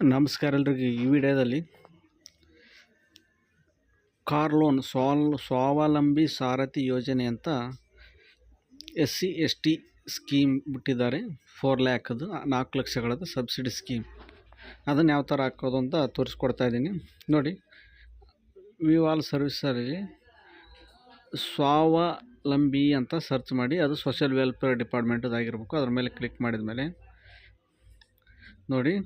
ನಮಸ್ಕಾರ ಎಲ್ರಿಗೂ. ಈ ವಿಡಿಯೋದಲ್ಲಿ ಕಾರ್ ಲೋನ್ ಸ್ವಾಲ್ ಸ್ವಾವಲಂಬಿ ಸಾರಥಿ ಯೋಜನೆ ಅಂತ S C S T scheme ಬಿಟ್ಟಿದ್ದಾರೆ. ಫೋರ್ ಲ್ಯಾಕದು ನಾಲ್ಕು ಲಕ್ಷಗಳದ್ದು ಸಬ್ಸಿಡಿ ಸ್ಕೀಮ್. ಅದನ್ನು ಯಾವ ಥರ ಹಾಕೋದು ಅಂತ ತೋರಿಸ್ಕೊಡ್ತಾ ಇದ್ದೀನಿ. ನೋಡಿ, ವಿವಾಲ್ ಸರ್ವಿಸಲ್ಲಿ ಸ್ವಾವಲಂಬಿ ಅಂತ ಸರ್ಚ್ ಮಾಡಿ, ಅದು ಸೋಷಿಯಲ್ ವೆಲ್ಫೇರ್ ಡಿಪಾರ್ಟ್ಮೆಂಟದಾಗಿರ್ಬೇಕು ಅದ್ರ ಮೇಲೆ ಕ್ಲಿಕ್ ಮಾಡಿದ ಮೇಲೆ ನೋಡಿ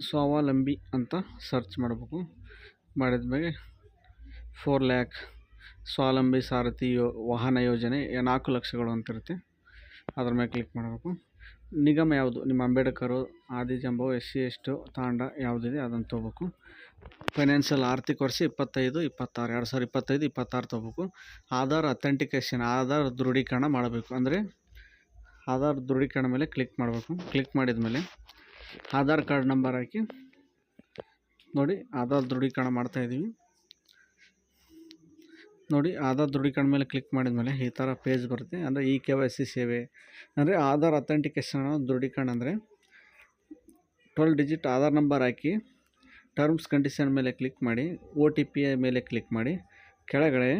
ಸ್ವಾವಲಂಬಿ ಅಂತ ಸರ್ಚ್ ಮಾಡಬೇಕು. ಮಾಡಿದ ಮೇಲೆ ಫೋರ್ ಲ್ಯಾಕ್ ಸ್ವಾವಲಂಬಿ ಸಾರಥಿ ಯೋ, ವಾಹನ ಯೋಜನೆ ನಾಲ್ಕು ಲಕ್ಷಗಳು ಅಂತಿರುತ್ತೆ ಅದ್ರ ಮೇಲೆ ಕ್ಲಿಕ್ ಮಾಡಬೇಕು. ನಿಗಮ ಯಾವುದು? ನಿಮ್ಮ ಅಂಬೇಡ್ಕರು ಆದಿಜಂಬೋ ಎಸ್ ಸಿ ಎಸ್ಟು ತಾಂಡ ಯಾವುದಿದೆ ಅದನ್ನು ತೊಗೋಬೇಕು. ಫೈನಾನ್ಷಿಯಲ್ ಆರ್ಥಿಕ ವರ್ಷ ಇಪ್ಪತ್ತೈದು, ಇಪ್ಪತ್ತಾರು, ಎರಡು ಸಾವಿರ ಇಪ್ಪತ್ತೈದು, ಇಪ್ಪತ್ತಾರು ತೊಗೋಬೇಕು. ಆಧಾರ್ ಅಥೆಂಟಿಕೇಷನ್ ಆಧಾರ್ ದೃಢೀಕರಣ ಮಾಡಬೇಕು. ಅಂದರೆ ಆಧಾರ್ ದೃಢೀಕರಣ ಮೇಲೆ ಕ್ಲಿಕ್ ಮಾಡಬೇಕು. ಕ್ಲಿಕ್ ಮಾಡಿದ ಮೇಲೆ ಆಧಾರ್ ಕಾರ್ಡ್ ನಂಬರ್ ಹಾಕಿ. ನೋಡಿ, ಆಧಾರ್ ದೃಢೀಕರಣ ಮಾಡ್ತಾ ಇದ್ದೀವಿ. ನೋಡಿ, ಆಧಾರ್ ದೃಢೀಕರಣ ಮೇಲೆ ಕ್ಲಿಕ್ ಮಾಡಿದ ಮೇಲೆ ಈ ಥರ ಪೇಜ್ ಬರುತ್ತೆ. ಅಂದರೆ ಇ ಕೆ ವೈ ಸಿ ಸೇವೆ. ಅಂದರೆ ಆಧಾರ್ ಅಥೆಂಟಿಕೇಷನ್ ದೃಢೀಕರಣ ಅಂದರೆ ಟ್ವೆಲ್ ಡಿಜಿಟ್ ಆಧಾರ್ ನಂಬರ್ ಹಾಕಿ ಟರ್ಮ್ಸ್ ಕಂಡೀಷನ್ ಮೇಲೆ ಕ್ಲಿಕ್ ಮಾಡಿ, ಒ ಮೇಲೆ ಕ್ಲಿಕ್ ಮಾಡಿ, ಕೆಳಗಡೆ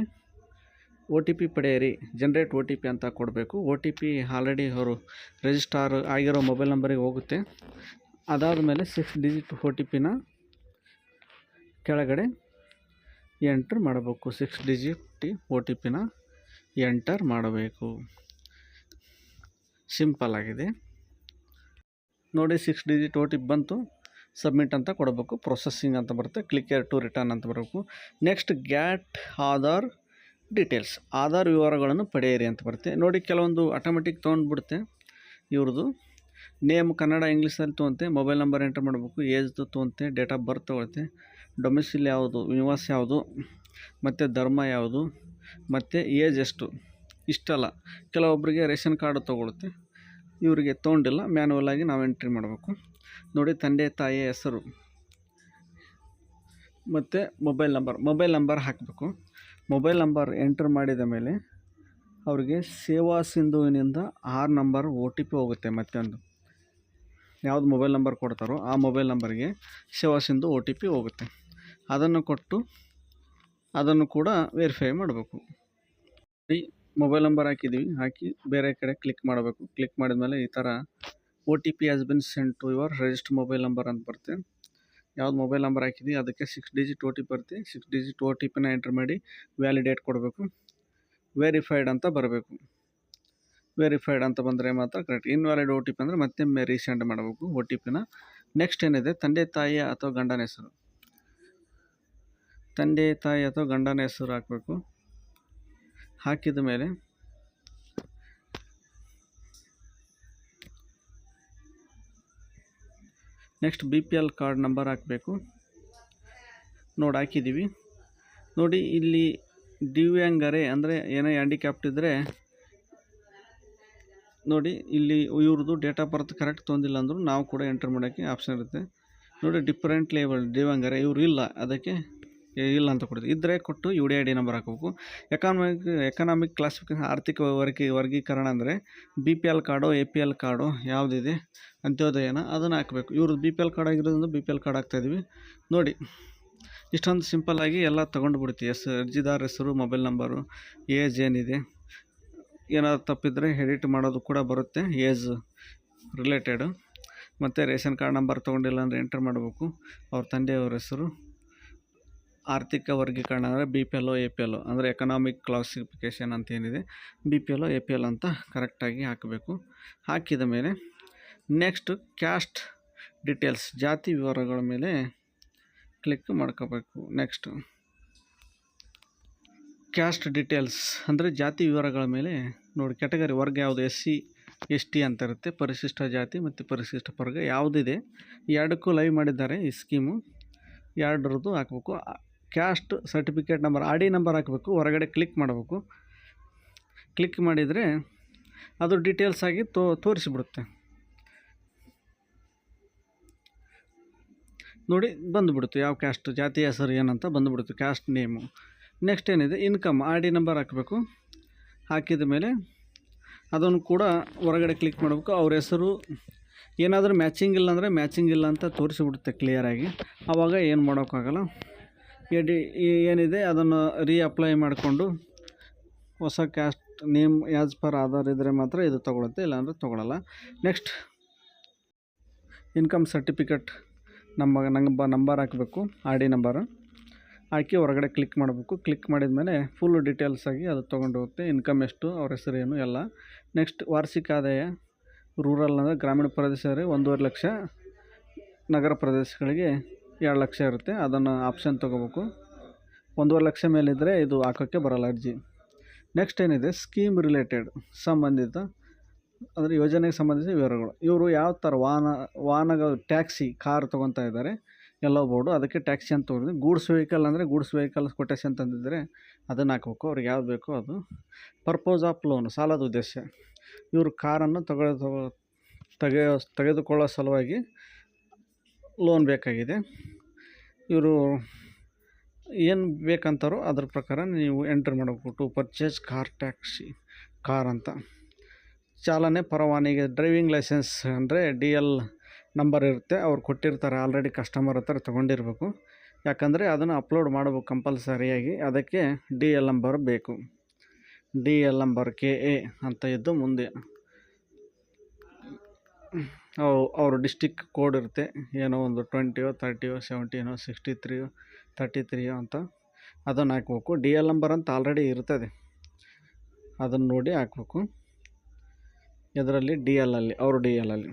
ಒ ಟಿ ಪಿ ಪಡೆಯಿರಿ ಜನ್ರೇಟ್ ಒ ಟಿ ಪಿ ಅಂತ ಕೊಡಬೇಕು. ಒ ಟಿ ಪಿ ಆಲ್ರೆಡಿ ಅವರು ರಿಜಿಸ್ಟಾರ್ ಆಗಿರೋ ಮೊಬೈಲ್ ನಂಬರಿಗೆ ಹೋಗುತ್ತೆ. ಅದಾದ ಮೇಲೆ ಸಿಕ್ಸ್ ಡಿಜಿಟ್ ಒ ಟಿ ಪಿನ ಕೆಳಗಡೆ ಎಂಟ್ರ್ ಮಾಡಬೇಕು. ಸಿಕ್ಸ್ ಡಿಜಿಟ್ ಒ ಟಿ ಪಿನ ಎಂಟರ್ ಮಾಡಬೇಕು. ಸಿಂಪಲ್ ಆಗಿದೆ. ನೋಡಿ six digit O T P ಬಂತು. ಸಬ್ಮಿಟ್ ಅಂತ ಕೊಡಬೇಕು. ಪ್ರೊಸೆಸಿಂಗ್ ಅಂತ ಬರುತ್ತೆ. ಕ್ಲಿಕ್ ಟು ರಿಟರ್ನ್ ಅಂತ ಬರಬೇಕು. Next get Aadhaar details Aadhaar ವಿವರಗಳನ್ನು ಪಡೆಯಿರಿ ಅಂತ ಬರುತ್ತೆ. ನೋಡಿ ಕೆಲವೊಂದು ಆಟೋಮೆಟಿಕ್ ತೊಗೊಂಡ್ಬಿಡುತ್ತೆ ಇವ್ರದ್ದು. ನೇಮ್ ಕನ್ನಡ ಇಂಗ್ಲೀಷಲ್ಲಿ ತೊಗೊಂತೆ ಮೊಬೈಲ್ ನಂಬರ್ ಎಂಟರ್ ಮಾಡಬೇಕು ಏಜ್ದು ತೊಗೊಂತೆ ಡೇಟ್ ಆಫ್ ಬರ್ತ್ ತೊಗೊಳುತ್ತೆ ಡೊಮೆಸಿಲ್ ಯಾವುದು, ನಿವಾಸ ಯಾವುದು, ಮತ್ತು ಧರ್ಮ ಯಾವುದು, ಮತ್ತು ಏಜ್ ಎಷ್ಟು, ಇಷ್ಟಲ್ಲ. ಕೆಲವೊಬ್ಬರಿಗೆ ರೇಷನ್ ಕಾರ್ಡು ತೊಗೊಳುತ್ತೆ, ಇವರಿಗೆ ತೊಗೊಂಡಿಲ್ಲ ಮ್ಯಾನುವಲ್ ಆಗಿ ನಾವು ಎಂಟ್ರಿ ಮಾಡಬೇಕು. ನೋಡಿ ತಂದೆ, ತಾಯಿಯ ಹೆಸರು, ಮತ್ತು ಮೊಬೈಲ್ ನಂಬರ್ ಮೊಬೈಲ್ ನಂಬರ್ ಹಾಕಬೇಕು. ಮೊಬೈಲ್ ನಂಬರ್ ಎಂಟ್ರ್ ಮಾಡಿದ ಮೇಲೆ ಅವರಿಗೆ ಸೇವಾ ಸಿಂಧುವಿನಿಂದ ಆರು ನಂಬರ್ ಒ ಟಿ ಪಿ ಹೋಗುತ್ತೆ ಮತ್ತೊಂದು. ಯಾವ್ದು ಮೊಬೈಲ್ ನಂಬರ್ ಕೊಡ್ತಾರೋ ಆ ಮೊಬೈಲ್ ನಂಬರ್ಗೆ ಸೇವಾ ಸಿಂಧು ಒ ಟಿ ಪಿ ಹೋಗುತ್ತೆ. ಅದನ್ನು ಕೊಟ್ಟು ಅದನ್ನು ಕೂಡ ವೆರಿಫೈ ಮಾಡಬೇಕು. ಈ ಮೊಬೈಲ್ ನಂಬರ್ ಹಾಕಿದ್ದೀವಿ, ಹಾಕಿ ಬೇರೆ ಕಡೆ ಕ್ಲಿಕ್ ಮಾಡಬೇಕು. ಕ್ಲಿಕ್ ಮಾಡಿದ ಮೇಲೆ ಈ ಥರ O T P has been send to your register mobile number ಅಂತ ಬರುತ್ತೆ. ಯಾವ್ದು ಮೊಬೈಲ್ ನಂಬರ್ ಹಾಕಿದ್ದೀವಿ ಅದಕ್ಕೆ six digit O T P ಬರುತ್ತೆ ಸಿಕ್ಸ್ ಡಿಜಿಟ್ ಒ ಟಿ ಪಿನ ಎಂಟ್ರ್ ಮಾಡಿ ವ್ಯಾಲಿಡೇಟ್ ಕೊಡಬೇಕು. ವೆರಿಫೈಡ್ ಅಂತ ಬರಬೇಕು. ವೆರಿಫೈಡ್ ಅಂತ ಬಂದರೆ ಮಾತ್ರ correct invalid O T P ಅಂದರೆ ಮತ್ತೆ ರೀಸೆಂಡ್ ಮಾಡಬೇಕು ಒ ಟಿ ಪಿನ ನೆಕ್ಸ್ಟ್ ಏನಿದೆ? ತಂದೆ, ತಾಯಿಯ ಅಥವಾ ಗಂಡನ ಹೆಸರು. ತಂದೆ, ತಾಯಿ ಅಥವಾ ಗಂಡನ ಹೆಸರು ಹಾಕಬೇಕು. ಹಾಕಿದ ಮೇಲೆ next B P L card number ಹಾಕಬೇಕು. ನೋಡಿ ಹಾಕಿದ್ದೀವಿ. ನೋಡಿ ಇಲ್ಲಿ ದಿವ್ಯಾಂಗರೆ ಅಂದರೆ ಏನೇ ಹ್ಯಾಂಡಿಕ್ಯಾಪ್ಟ್ ಇದ್ದರೆ ನೋಡಿ ಇಲ್ಲಿ ಇವ್ರದ್ದು ಡೇಟ್ ಆಫ್ ಬರ್ತ್ ಕರೆಕ್ಟ್ ತೊಂದಿಲ್ಲ ಅಂದರೂ ನಾವು ಕೂಡ ಎಂಟರ್ ಮಾಡೋಕ್ಕೆ ಆಪ್ಷನ್ ಇರುತ್ತೆ. ನೋಡಿ ಡಿಫ್ರೆಂಟ್ ಲೇಬಲ್ ದಿವ್ಯಾಂಗರೆ ಇವರು ಇಲ್ಲ. ಅದಕ್ಕೆ ಇಲ್ಲ ಅಂತ ಕೊಡ್ತೀವಿ. ಇದ್ದರೆ ಕೊಟ್ಟು U D I D number ಹಾಕಬೇಕು. ಎಕಾನಮಿಕ್ ಎಕನಾಮಿಕ್ ಕ್ಲಾಸಿಫಿಕೇಶನ್ ಆರ್ಥಿಕ ವರ್ಗಿ, ವರ್ಗೀಕರಣ ಅಂದರೆ B P L card A P L card ಯಾವುದಿದೆ, ಅಂತ್ಯೋದಯನ ಅದನ್ನು ಹಾಕಬೇಕು. ಇವ್ರದ್ದು ಬಿ ಪಿ ಎಲ್ ಕಾರ್ಡ್ ಆಗಿರೋದ್ರಿಂದ ಬಿ ಪಿ ಎಲ್ ಕಾರ್ಡ್ ಹಾಕ್ತಾಯಿದ್ವಿ ನೋಡಿ, ಇಷ್ಟೊಂದು ಸಿಂಪಲ್ಲಾಗಿ ಎಲ್ಲ ತೊಗೊಂಡು ಬಿಡ್ತೀವಿ. ಎಸ್ ಅರ್ಜಿದಾರ ಹೆಸರು ಮೊಬೈಲ್ ನಂಬರು ಏಜ್ ಏನಿದೆ, ಏನಾದರೂ ತಪ್ಪಿದರೆ ಎಡಿಟ್ ಮಾಡೋದು ಕೂಡ ಬರುತ್ತೆ ಏಜ್ ರಿಲೇಟೆಡು ಮತ್ತು ರೇಷನ್ ಕಾರ್ಡ್ ನಂಬರ್ ತೊಗೊಂಡಿಲ್ಲ ಅಂದರೆ ಎಂಟರ್ ಮಾಡಬೇಕು. ಅವ್ರ ತಂದೆಯವ್ರ ಹೆಸರು. ಆರ್ಥಿಕ ವರ್ಗೀಕರಣ ಅಂದರೆ B P L A P L ಅಂದರೆ ಎಕನಾಮಿಕ್ ಕ್ಲಾಸಿಫಿಕೇಷನ್ ಅಂತ ಏನಿದೆ, B P L A P L ಅಂತ ಕರೆಕ್ಟಾಗಿ ಹಾಕಬೇಕು. ಹಾಕಿದ ಮೇಲೆ ನೆಕ್ಸ್ಟ್ ಕ್ಯಾಸ್ಟ್ ಡೀಟೇಲ್ಸ್ ಜಾತಿ ವಿವರಗಳ ಮೇಲೆ ಕ್ಲಿಕ್ ಮಾಡ್ಕೋಬೇಕು. ನೆಕ್ಸ್ಟು ಕ್ಯಾಸ್ಟ್ ಡೀಟೇಲ್ಸ್ ಅಂದರೆ ಜಾತಿ ವಿವರಗಳ ಮೇಲೆ ನೋಡಿ ಕ್ಯಾಟಗರಿ ವರ್ಗ ಯಾವುದು? ಎಸ್ ಸಿ ಎಸ್ ಟಿ ಅಂತ ಇರುತ್ತೆ. ಪರಿಶಿಷ್ಟ ಜಾತಿ ಮತ್ತು ಪರಿಶಿಷ್ಟ ವರ್ಗ ಯಾವುದಿದೆ? ಎರಡಕ್ಕೂ ಲೈವ್ ಮಾಡಿದ್ದಾರೆ ಈ ಸ್ಕೀಮು ಎರಡರದ್ದು ಹಾಕಬೇಕು. Caste certificate number R D number ಹಾಕಬೇಕು, ಹೊರಗಡೆ ಕ್ಲಿಕ್ ಮಾಡಬೇಕು. ಕ್ಲಿಕ್ ಮಾಡಿದರೆ ಅದು ಡೀಟೇಲ್ಸ್ ಆಗಿ ತೋ, ತೋರಿಸಿಬಿಡುತ್ತೆ. ನೋಡಿ, ಬಂದುಬಿಡುತ್ತೆ ಯಾವ ಕ್ಯಾಸ್ಟ್, ಜಾತಿ ಹೆಸರು ಏನಂತ ಬಂದುಬಿಡುತ್ತೆ ಕ್ಯಾಸ್ಟ್ ನೇಮು. ನೆಕ್ಸ್ಟ್ ಏನಿದೆ, ಇನ್ಕಮ್ ಆರ್ ಡಿ ನಂಬರ್ ಹಾಕಬೇಕು. ಹಾಕಿದ ಮೇಲೆ ಅದನ್ನು ಕೂಡ ಹೊರಗಡೆ ಕ್ಲಿಕ್ ಮಾಡಬೇಕು. ಅವ್ರ ಹೆಸರು ಏನಾದರೂ ಮ್ಯಾಚಿಂಗ್ ಇಲ್ಲ ಅಂದರೆ ಮ್ಯಾಚಿಂಗ್ ಇಲ್ಲ ಅಂತ ತೋರಿಸಿಬಿಡುತ್ತೆ ಕ್ಲಿಯರಾಗಿ ಆವಾಗ ಏನು ಮಾಡೋಕ್ಕಾಗಲ್ಲ. ಎಡಿ ಏನಿದೆ ಅದನ್ನು ರೀಅಪ್ಲೈ ಮಾಡಿಕೊಂಡು ಹೊಸ caste name as per Aadhaar ಇದ್ದರೆ ಮಾತ್ರ ಇದು ತೊಗೊಳುತ್ತೆ, ಇಲ್ಲಾಂದರೆ ತೊಗೊಳಲ್ಲ. ನೆಕ್ಸ್ಟ್ ಇನ್ಕಮ್ ಸರ್ಟಿಫಿಕೇಟ್ ನಮ್ಮ ನಂಬ ನಂಬರ್ ಹಾಕಬೇಕು ಆರ್ ಡಿ ನಂಬರು ಹಾಕಿ ಹೊರಗಡೆ ಕ್ಲಿಕ್ ಮಾಡಬೇಕು. ಕ್ಲಿಕ್ ಮಾಡಿದ ಮೇಲೆ ಫುಲ್ ಡೀಟೇಲ್ಸ್ ಆಗಿ ಅದು ತೊಗೊಂಡು ಹೋಗುತ್ತೆ. ಇನ್ಕಮ್ ಎಷ್ಟು, ಅವ್ರ ಏನು, ಎಲ್ಲ. ನೆಕ್ಸ್ಟ್ ವಾರ್ಷಿಕ ಆದಾಯ. ರೂರಲ್ ಅಂದರೆ ಗ್ರಾಮೀಣ ಪ್ರದೇಶದಲ್ಲಿ ಒಂದೂವರೆ ಲಕ್ಷ ನಗರ ಪ್ರದೇಶಗಳಿಗೆ ಎರಡು ಲಕ್ಷ ಇರುತ್ತೆ. ಅದನ್ನು ಆಪ್ಷನ್ ತೊಗೋಬೇಕು. ಒಂದೂವರೆ ಲಕ್ಷ ಮೇಲಿದ್ದರೆ ಇದು ಹಾಕೋಕ್ಕೆ ಬರಲ್ಲ ಅರ್ಜಿ. ನೆಕ್ಸ್ಟ್ ಏನಿದೆ? ಸ್ಕೀಮ್ ರಿಲೇಟೆಡ್ ಸಂಬಂಧಿತ ಅಂದರೆ ಯೋಜನೆಗೆ ಸಂಬಂಧಿಸಿದ ವಿವರಗಳು. ಇವರು ಯಾವ ಥರ ವಾಹನ, ವಾಹನಗಳು ಟ್ಯಾಕ್ಸಿ ಕಾರ್ ತೊಗೊತಾ ಇದ್ದಾರೆ, ಎಲ್ಲೋ ಬೋರ್ಡು. ಅದಕ್ಕೆ ಟ್ಯಾಕ್ಸಿ ಅಂತ ತೊಗೊಂಡು ಗೂಡ್ಸ್ ವೆಹಿಕಲ್ ಅಂದರೆ ಗೂಡ್ಸ್ ವೆಹಿಕಲ್ ಕೊಟೇಶನ್ ತಂದಿದ್ದರೆ ಅದನ್ನು ಹಾಕ್ಬೇಕು. ಅವ್ರಿಗೆ ಯಾವ್ದು ಬೇಕೋ ಅದು. ಪರ್ಪೋಸ್ ಆಫ್ ಲೋನ್ ಸಾಲದ ಉದ್ದೇಶ. ಇವರು ಕಾರನ್ನು ತಗೊಳ್ಳೋ ತೆಗೆಯೋ, ತೆಗೆದುಕೊಳ್ಳೋ ಸಲುವಾಗಿ ಲೋನ್ ಬೇಕಾಗಿದೆ. ಇವರು ಏನು ಬೇಕಂತಾರೋ ಅದ್ರ ಪ್ರಕಾರ ನೀವು ಎಂಟ್ರ್ ಮಾಡಬೇಕು ಪರ್ಚೇಸ್ ಕಾರ್ ಟ್ಯಾಕ್ಸಿ ಕಾರ್ ಅಂತ. ಚಾಲನೆ ಪರವಾನಿಗೆ ಡ್ರೈವಿಂಗ್ ಲೈಸೆನ್ಸ್ ಅಂದರೆ ಡಿ ಎಲ್ ನಂಬರ್ ಇರುತ್ತೆ. ಅವ್ರು ಕೊಟ್ಟಿರ್ತಾರೆ ಆಲ್ರೆಡಿ ಕಸ್ಟಮರ್ ಹತ್ರ ತೊಗೊಂಡಿರ್ಬೇಕು. ಯಾಕಂದರೆ ಅದನ್ನು ಅಪ್ಲೋಡ್ ಮಾಡಬೇಕು ಕಂಪಲ್ಸರಿಯಾಗಿ. ಅದಕ್ಕೆ ಡಿ ಎಲ್ ನಂಬರ್ ಬೇಕು. D L number K A ಅಂತ ಇದ್ದು ಮುಂದೆ. ಅವ್ರ ಡಿಸ್ಟಿಕ್ ಕೋಡ್ ಇರುತ್ತೆ. ಏನೋ ಒಂದು ಟ್ವೆಂಟಿಯೋ ತರ್ಟಿಯೋ ಸೆವೆಂಟೀನೋ ಸಿಕ್ಸ್ಟಿ ತ್ರೀಯೋ ತರ್ಟಿ ತ್ರೀಯೋ ಅಂತ ಅದನ್ನು ಹಾಕ್ಬೇಕು. ಡಿ ಎಲ್ ನಂಬರ್ ಅಂತ ಆಲ್ರೆಡಿ ಇರ್ತದೆ. ಅದನ್ನು ನೋಡಿ ಹಾಕ್ಬೇಕು. ಇದರಲ್ಲಿ ಡಿ ಎಲ್ಲಲ್ಲಿ ಅವರು ಡಿ ಎಲ್ಲಲ್ಲಿ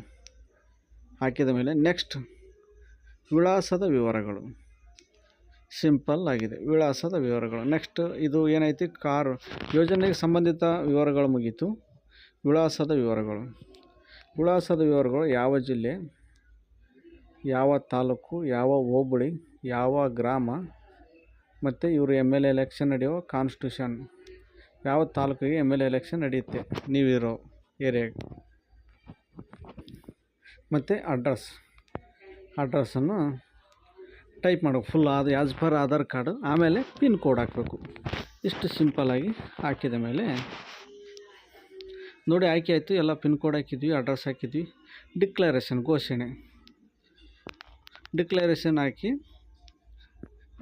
ಹಾಕಿದ ಮೇಲೆ ನೆಕ್ಸ್ಟ್ ವಿಳಾಸದ ವಿವರಗಳು. ಸಿಂಪಲ್ ಆಗಿದೆ. ವಿಳಾಸದ ವಿವರಗಳು. ನೆಕ್ಸ್ಟ್ ಇದು ಏನೈತಿ? ಕಾರು. ಯೋಜನೆಗೆ ಸಂಬಂಧಿತ ವಿವರಗಳು ಮುಗೀತು. ವಿಳಾಸದ ವಿವರಗಳು. ವಿಳಾಸದ ವಿವರಗಳು ಯಾವ ಜಿಲ್ಲೆ, ಯಾವ ತಾಲೂಕು, ಯಾವ ಹೋಬಳಿ, ಯಾವ ಗ್ರಾಮ, ಮತ್ತು ಇವರು ಎಂ ಎಲ್ ಎಲೆಕ್ಷನ್ ನಡೆಯೋ ಕಾನ್ಸ್ಟಿಟ್ಯೂಷನ್ ಯಾವ ತಾಲೂಕಿಗೆ ಎಂ ಎಲ್ ಎ ಎಲೆಕ್ಷನ್ ನಡೆಯುತ್ತೆ, ನೀವಿರೋ ಏರಿಯಾಗೆ ಮತ್ತು ಅಡ್ರೆಸ್ ಅಡ್ರೆಸ್ಸನ್ನು ಟೈಪ್ ಮಾಡಬೇಕು ಫುಲ್ ಆದ ಆ್ಯಸ್ ಪರ್ ಆಧಾರ್ ಕಾರ್ಡು ಆಮೇಲೆ ಪಿನ್ ಕೋಡ್ ಹಾಕಬೇಕು. ಇಷ್ಟು ಸಿಂಪಲ್ಲಾಗಿ ಹಾಕಿದ ಮೇಲೆ ನೋಡಿ ಆಯ್ಕೆ ಆಯಿತು, ಎಲ್ಲ ಪಿನ್ ಕೋಡ್ ಹಾಕಿದ್ವಿ, ಅಡ್ರೆಸ್ ಹಾಕಿದ್ವಿ. ಡಿಕ್ಲರೇಷನ್, ಘೋಷಣೆ. ಡಿಕ್ಲರೇಷನ್ ಹಾಕಿ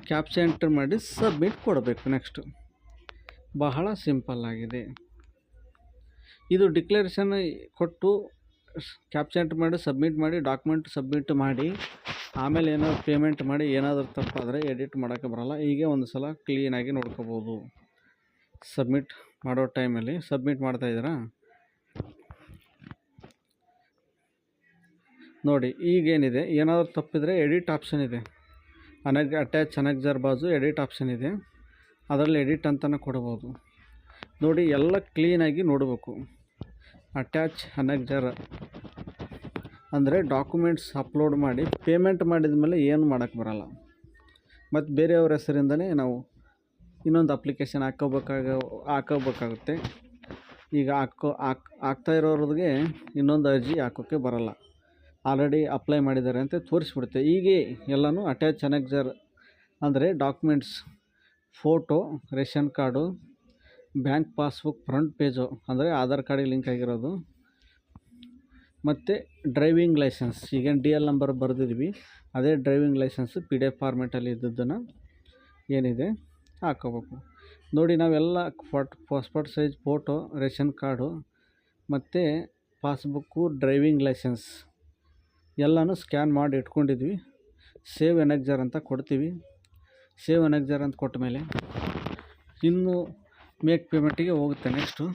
ಕ್ಯಾಪ್ಚ ಎಂಟರ್ ಮಾಡಿ ಸಬ್ಮಿಟ್ ಕೊಡಬೇಕು ನೆಕ್ಸ್ಟು. ಬಹಳ ಸಿಂಪಲ್ ಆಗಿದೆ. ಇದು ಡಿಕ್ಲರೇಷನ್ ಕೊಟ್ಟು ಕ್ಯಾಪ್ಚ ಎಂಟರ್ ಮಾಡಿ ಸಬ್ಮಿಟ್ ಮಾಡಿ, ಡಾಕ್ಯುಮೆಂಟ್ ಸಬ್ಮಿಟ್ ಮಾಡಿ, ಆಮೇಲೆ ಏನಾದ್ರು ಪೇಮೆಂಟ್ ಮಾಡಿ, ಏನಾದರೂ ತಪ್ಪಾದರೆ ಎಡಿಟ್ ಮಾಡೋಕ್ಕೆ ಬರೋಲ್ಲ. ಹೀಗೆ ಒಂದು ಸಲ ಕ್ಲೀನಾಗಿ ನೋಡ್ಕೋಬೋದು. ಸಬ್ಮಿಟ್ ಮಾಡೋ ಟೈಮಲ್ಲಿ ಸಬ್ಮಿಟ್ ಮಾಡ್ತಾಯಿದ್ದೀರಾ ನೋಡಿ, ಈಗೇನಿದೆ? ಏನಾದರೂ ತಪ್ಪಿದರೆ ಎಡಿಟ್ ಆಪ್ಷನ್ ಇದೆ. ಅನಗ್ ಅಟ್ಯಾಚ್ ಅನಗ್ಜರ್ ಬಾಜು ಎಡಿಟ್ ಆಪ್ಷನ್ ಇದೆ. ಅದರಲ್ಲಿ ಎಡಿಟ್ ಅಂತಲೇ ಕೊಡ್ಬೋದು. ನೋಡಿ, ಎಲ್ಲ ಕ್ಲೀನಾಗಿ ನೋಡಬೇಕು. ಅಟ್ಯಾಚ್ ಅನಗ್ಜರ್ ಅಂದರೆ ಡಾಕ್ಯುಮೆಂಟ್ಸ್ ಅಪ್ಲೋಡ್ ಮಾಡಿ ಪೇಮೆಂಟ್ ಮಾಡಿದ ಮೇಲೆ ಏನು ಮಾಡೋಕ್ಕೆ ಬರೋಲ್ಲ. ಮತ್ತು ಬೇರೆಯವ್ರ ಹೆಸರಿಂದನೇ ನಾವು ಇನ್ನೊಂದು ಅಪ್ಲಿಕೇಶನ್ ಹಾಕೋಬೇಕಾಗ, ಹಾಕೋಬೇಕಾಗುತ್ತೆ. ಈಗ ಹಾಕೋ, ಹಾಕ್, ಹಾಕ್ತಾ ಇರೋರಿಗೆ ಇನ್ನೊಂದು ಅರ್ಜಿ ಹಾಕೋಕ್ಕೆ ಬರೋಲ್ಲ. ಆಲ್ರೆಡಿ ಅಪ್ಲೈ ಮಾಡಿದ್ದಾರೆ ಅಂತ ತೋರಿಸ್ಬಿಡುತ್ತೆ. ಹೀಗೆ ಎಲ್ಲನೂ ಅಟ್ಯಾಚ್ ಅನೆಕ್ಸರ್ ಅಂದರೆ documents photo ration card bank passbook front page ಅಂದರೆ ಆಧಾರ್ ಕಾರ್ಡಿಗೆ ಲಿಂಕ್ ಆಗಿರೋದು. ಮತ್ತು ಡ್ರೈವಿಂಗ್ ಲೈಸೆನ್ಸ್ ಈಗ ಡಿ ಎಲ್ ನಂಬರ್ ಬರೆದಿದ್ವಿ. ಅದೇ driving licence P D F ಫಾರ್ಮೆಟಲ್ಲಿ ಇದ್ದದ್ದನ್ನು ಏನಿದೆ ಹಾಕೋಬೇಕು. ನೋಡಿ ನಾವೆಲ್ಲ photo passport size photo ration card ಮತ್ತು ಪಾಸ್ಬುಕ್ಕು ಡ್ರೈವಿಂಗ್ ಲೈಸೆನ್ಸ್ ಎಲ್ಲನೂ ಸ್ಕ್ಯಾನ್ ಮಾಡಿ ಇಟ್ಕೊಂಡಿದ್ವಿ. ಸೇವ್ ಎನೆಕ್ಜರ್ ಅಂತ ಕೊಡ್ತೀವಿ. ಸೇವ್ ಎನೆಕ್ಜರ್ ಅಂತ ಕೊಟ್ಟ ಮೇಲೆ ಇನ್ನು ಮೇಕ್ ಪೇಮೆಂಟಿಗೆ ಹೋಗುತ್ತೆ ನೆಕ್ಸ್ಟು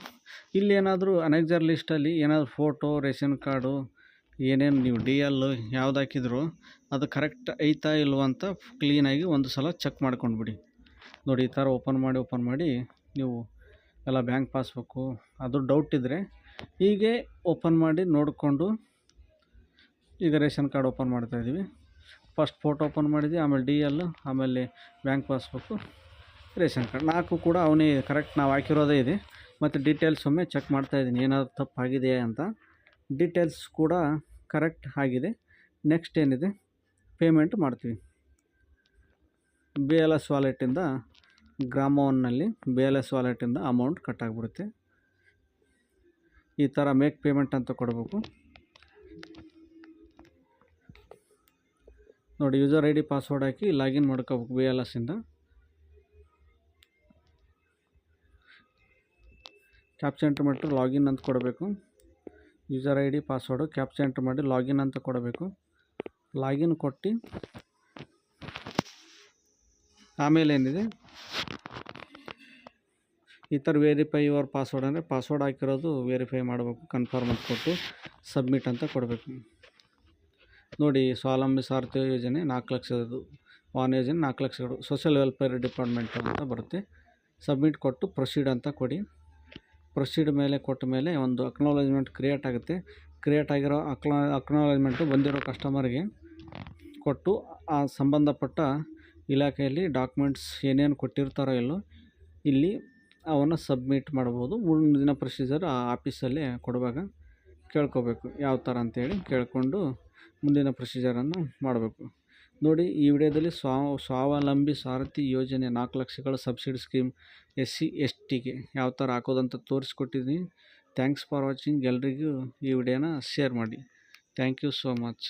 ಇಲ್ಲಿ ಏನಾದರೂ ಅನೆಕ್ಜರ್ ಲಿಸ್ಟಲ್ಲಿ ಏನಾದರೂ ಫೋಟೋ ರೇಷನ್ ಕಾರ್ಡು, ಏನೇನು ನೀವು ಡಿ ಎಲ್ ಯಾವ್ದು ಹಾಕಿದ್ರು ಅದು ಕರೆಕ್ಟ್ ಐತಾ ಇಲ್ವೋ ಅಂತ ಕ್ಲೀನಾಗಿ ಒಂದು ಸಲ ಚೆಕ್ ಮಾಡ್ಕೊಂಡ್ಬಿಡಿ. ನೋಡಿ ಈ ಥರ ಓಪನ್ ಮಾಡಿ ಓಪನ್ ಮಾಡಿ ನೀವು ಎಲ್ಲ ಬ್ಯಾಂಕ್ ಪಾಸ್ಬುಕ್ಕು ಅದು ಡೌಟ್ ಇದ್ದರೆ ಹೀಗೆ ಓಪನ್ ಮಾಡಿ ನೋಡಿಕೊಂಡು ಈಗ ರೇಷನ್ ಕಾರ್ಡ್ ಓಪನ್ ಮಾಡ್ತಾಯಿದ್ದೀವಿ ಫಸ್ಟ್ ಫೋಟೋ ಓಪನ್ ಮಾಡಿದ್ವಿ, ಆಮೇಲೆ ಡಿ ಎಲ್, ಆಮೇಲೆ ಬ್ಯಾಂಕ್ ಪಾಸ್ಬುಕ್ಕು ರೇಷನ್ ಕಾರ್ಡ್. ನಾಲ್ಕು ಕೂಡ ಅವನೇ ಕರೆಕ್ಟ್ ನಾವು ಹಾಕಿರೋದೇ ಇದೆ. ಮತ್ತು ಡೀಟೇಲ್ಸ್ ಒಮ್ಮೆ ಚೆಕ್ ಮಾಡ್ತಾ ಇದ್ದೀನಿ, ಏನಾದರೂ ತಪ್ಪಾಗಿದೆಯಾ ಅಂತ. ಡೀಟೇಲ್ಸ್ ಕೂಡ ಕರೆಕ್ಟ್ ಆಗಿದೆ. ನೆಕ್ಸ್ಟ್ ಏನಿದೆ? ಪೇಮೆಂಟ್ ಮಾಡ್ತೀವಿ. ಬಿ ಎಲ್ ಎಸ್ ವಾಲೆಟಿಂದ ಗ್ರಾಮ ಒನ್ನಲ್ಲಿ ಬಿ ಎಲ್ ಎಸ್ ವಾಲೆಟಿಂದ ಅಮೌಂಟ್ ಕಟ್ಟಾಗ್ಬಿಡುತ್ತೆ ಈ ಥರ ಮೇಕ್ ಪೇಮೆಂಟ್ ಅಂತ ಕೊಡಬೇಕು. ನೋಡಿ ಯೂಸರ್ ಐ ಡಿ ಪಾಸ್ವರ್ಡ್ ಹಾಕಿ ಲಾಗಿನ್ ಮಾಡ್ಕೋಬೇಕು ಬಿ ಎಲ್ ಎಸ್ಸಿಂದ ಕ್ಯಾಪ್ಚಾ ಎಂಟ್ರ್ ಮಾಡಿ ಲಾಗಿನ್ ಅಂತ ಕೊಡಬೇಕು. User I D password captcha enter ಮಾಡಿ ಲಾಗಿನ್ ಅಂತ ಕೊಡಬೇಕು. ಲಾಗಿನ್ ಕೊಟ್ಟು ಆಮೇಲೆ ಏನಿದೆ? ಈ ಥರ ವೆರಿಫೈ ಯುವರ್ ಪಾಸ್ವರ್ಡ್ ಅಂದರೆ ಪಾಸ್ವರ್ಡ್ ಹಾಕಿರೋದು ವೆರಿಫೈ ಮಾಡಬೇಕು ಕನ್ಫರ್ಮ್ ಅಂತ ಕೊಟ್ಟು ಸಬ್ಮಿಟ್ ಅಂತ ಕೊಡಬೇಕು. ನೋಡಿ ಸ್ವಾವಲಂಬಿ ಸಾರಥಿ ಯೋಜನೆ ನಾಲ್ಕು ಲಕ್ಷದ್ದು, ವಾಹನ ಯೋಜನೆ ನಾಲ್ಕು ಲಕ್ಷಗಳು. ಸೋಷಿಯಲ್ ವೆಲ್ಫೇರ್ ಡಿಪಾರ್ಟ್ಮೆಂಟ್ ಅಂತ ಬರುತ್ತೆ. ಸಬ್ಮಿಟ್ ಕೊಟ್ಟು ಪ್ರೊಸೀಡ್ ಅಂತ ಕೊಡಿ. ಪ್ರೊಸೀಡ್ ಮೇಲೆ ಕೊಟ್ಟ ಮೇಲೆ ಒಂದು ಅಕ್ನಾಲಜ್ಮೆಂಟ್ ಕ್ರಿಯೇಟ್ ಆಗುತ್ತೆ. ಕ್ರಿಯೇಟ್ ಆಗಿರೋ ಅಕ್ನಾ ಅಕ್ನಾಲಜ್ಮೆಂಟು ಬಂದಿರೋ ಕಸ್ಟಮರ್ಗೆ ಕೊಟ್ಟು ಆ ಸಂಬಂಧಪಟ್ಟ ಇಲಾಖೆಯಲ್ಲಿ ಡಾಕ್ಯುಮೆಂಟ್ಸ್ ಏನೇನು ಕೊಟ್ಟಿರ್ತಾರೋ ಎಲ್ಲೋ ಇಲ್ಲಿ ಅವನ್ನು ಸಬ್ಮಿಟ್ ಮಾಡ್ಬೋದು ದಿನ ಪ್ರೊಸೀಜರ್ ಆ ಆಫೀಸಲ್ಲಿ ಕೊಡುವಾಗ ಕೇಳ್ಕೋಬೇಕು. ಯಾವ ಥರ ಅಂತೇಳಿ ಕೇಳಿಕೊಂಡು ಮುಂದಿನ ಪ್ರೊಸೀಜರನ್ನು ಮಾಡಬೇಕು. ನೋಡಿ, ಈ ವಿಡಿಯೋದಲ್ಲಿ ಸ್ವಾವ ಸ್ವಾವಲಂಬಿ ಸಾರಥಿ ಯೋಜನೆ ನಾಲ್ಕು ಲಕ್ಷಗಳ subsidy scheme S C S ಟಿಗೆ ಯಾವ ಥರ ಹಾಕೋದಂತ ತೋರಿಸ್ಕೊಟ್ಟಿದ್ದೀನಿ. Thanks for watching. ಎಲ್ರಿಗೂ ಈ ವಿಡಿಯೋನ ಶೇರ್ ಮಾಡಿ. Thank you so much.